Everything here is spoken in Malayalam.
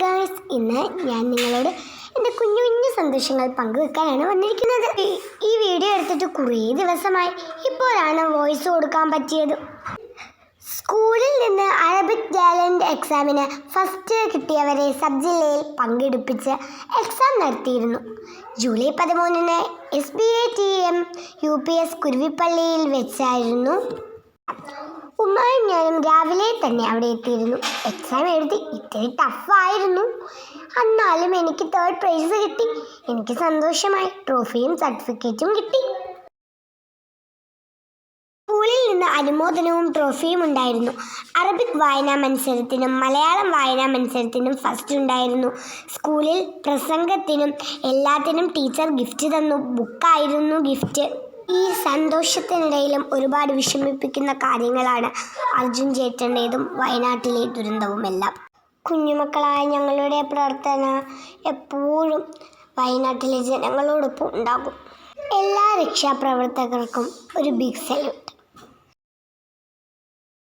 ഗായ്സ് ഇന്ന് ഞാൻ നിങ്ങളോട് എന്റെ കുഞ്ഞു കുഞ്ഞു സന്തോഷങ്ങൾ പങ്കുവെക്കാനാണ് വന്നിരിക്കുന്നത്. ഈ- വീഡിയോ എടുത്തിട്ട് കുറേ ദിവസമായി ഇപ്പോഴാണ് വോയിസ് കൊടുക്കാൻ പറ്റിയത്. സ്കൂളിൽ നിന്ന് അറബിക് ടാലന്റ് എക്സാമിന് ഫസ്റ്റ് കിട്ടിയവരെ സബ് ജില്ലയിൽ പങ്കെടുപ്പിച്ച് എക്സാം നടത്തിയിരുന്നു. ജൂലൈ പതിമൂന്നിന് S B A T M U P S കുരുവിപ്പള്ളിയിൽ വെച്ചായിരുന്നു. ഉമ്മയും ഞാനും രാവിലെ തന്നെ അവിടെ എത്തിയിരുന്നു. എക്സാം എഴുതി ഇത്തിരി ടഫായിരുന്നു എന്നാലും എനിക്ക് തേർഡ് പ്രൈസ് കിട്ടി. എനിക്ക് സന്തോഷമായി. ട്രോഫിയും സർട്ടിഫിക്കറ്റും കിട്ടി. സ്കൂളിൽ നിന്ന് അനുമോദനവും ട്രോഫിയും ഉണ്ടായിരുന്നു. അറബിക് വായനാ മത്സരത്തിനും മലയാളം വായനാ മത്സരത്തിനും ഫസ്റ്റ് ഉണ്ടായിരുന്നു. സ്കൂളിൽ പ്രസംഗത്തിനും എല്ലാത്തിനും ടീച്ചർ ഗിഫ്റ്റ് തന്നു. ബുക്കായിരുന്നു ഗിഫ്റ്റ് ഈ സന്തോഷത്തിനിടയിലും ഒരുപാട് വിഷമിപ്പിക്കുന്ന കാര്യങ്ങളാണ് അർജുൻ ചേട്ടന്റേതും വയനാട്ടിലെ ദുരന്തവുമെല്ലാം. കുഞ്ഞുമക്കളായ ഞങ്ങളുടെ പ്രാർത്ഥന എപ്പോഴും വയനാട്ടിലെ ജനങ്ങളോടൊപ്പം ഉണ്ടാകും. എല്ലാ രക്ഷാപ്രവർത്തകർക്കും ഒരു ബിഗ് സല്യൂട്ട്